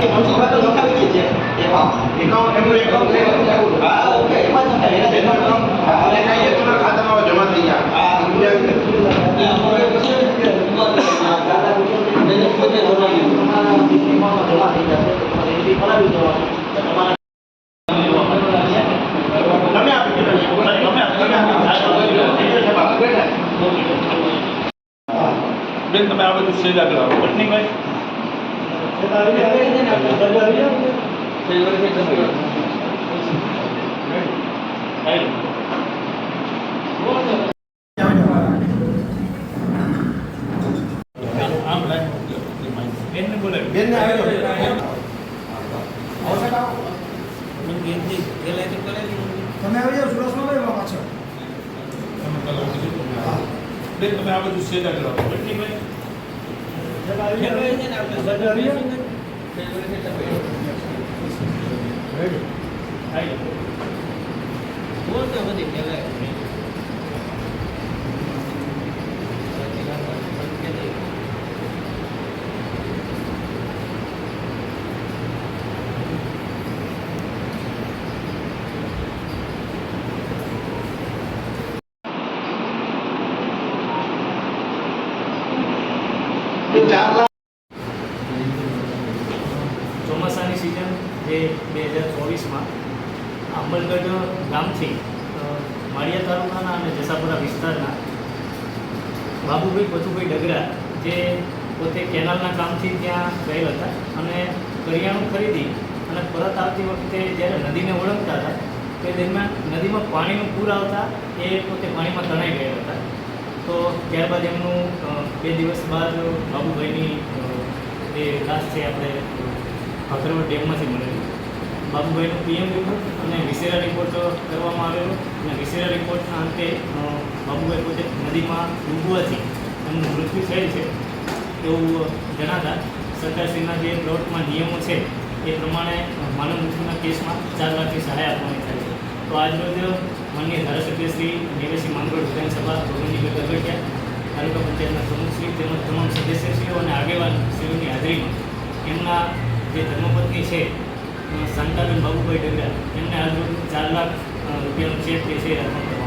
thì muốn chị bắt đầu nó khác cái gì chị chị bảo thì con em lên con lên à ok quan trọng đấy là đến mà con à lên đây chúng ta khá tâm vào chúng ta gì? nhỉ à cũng như Ben de beraber bir şeyler beraber. Ne var? તમે આવી જાઓ સુરતમાં ભાઈ પાછળ બેન તમે આ બધું તો બધી આવો પટનીભાઈ ચાર લાખ ચોમાસાની સિઝન જે બે હજાર ચોવીસમાં અંબલગઢ ગામથી માળિયા તાલુકાના અને જસાપુરા વિસ્તારના બાબુભાઈ પથુભાઈ ડગરા જે પોતે કેનાલના કામથી ત્યાં ગયેલ હતા અને કરિયાણું ખરીદી અને પરત આવતી વખતે જ્યારે નદીને ઓળંગતા હતા, તે દરમિયાન નદીમાં પાણીનું પૂર આવતા એ પોતે પાણીમાં તણાઈ ગયા હતા. તો ત્યારબાદ એમનું બે દિવસ બાદ બાબુભાઈની જે લાશ છે આપણે ભાખરવડ ડેમમાંથી મળેલી. બાબુભાઈનું પીએમ રિપોર્ટ અને વિસેરા રિપોર્ટ કરવામાં આવેલો. અને વિસેરા રિપોર્ટના અંતે બાબુભાઈ પોતે નદીમાં ડૂબવાથી એમનું મૃત્યુ થયેલ છે એવું જણાતા સરકારશ્રીના જે પ્લોટમાં નિયમો છે એ પ્રમાણે માનવ મૃત્યુના કેસમાં ચાર લાખની સહાય આપવાની થાય છે. તો આજરોજ માનનીય ધારાસભ્ય શ્રી નિવેશી માંગરોળ વિધાનસભા ભગવાનજી ગગટિયા તાલુકા પંચાયતના પ્રમુખશ્રી તેમજ તમામ સદસ્યશ્રીઓ અને આગેવાન શ્રીઓની હાજરીમાં એમના જે ધર્મપત્ની છે શાંતાબેન બાબુભાઈ ડગરા એમને આજરોજ ચાર લાખ રૂપિયાનો ચેક જે છે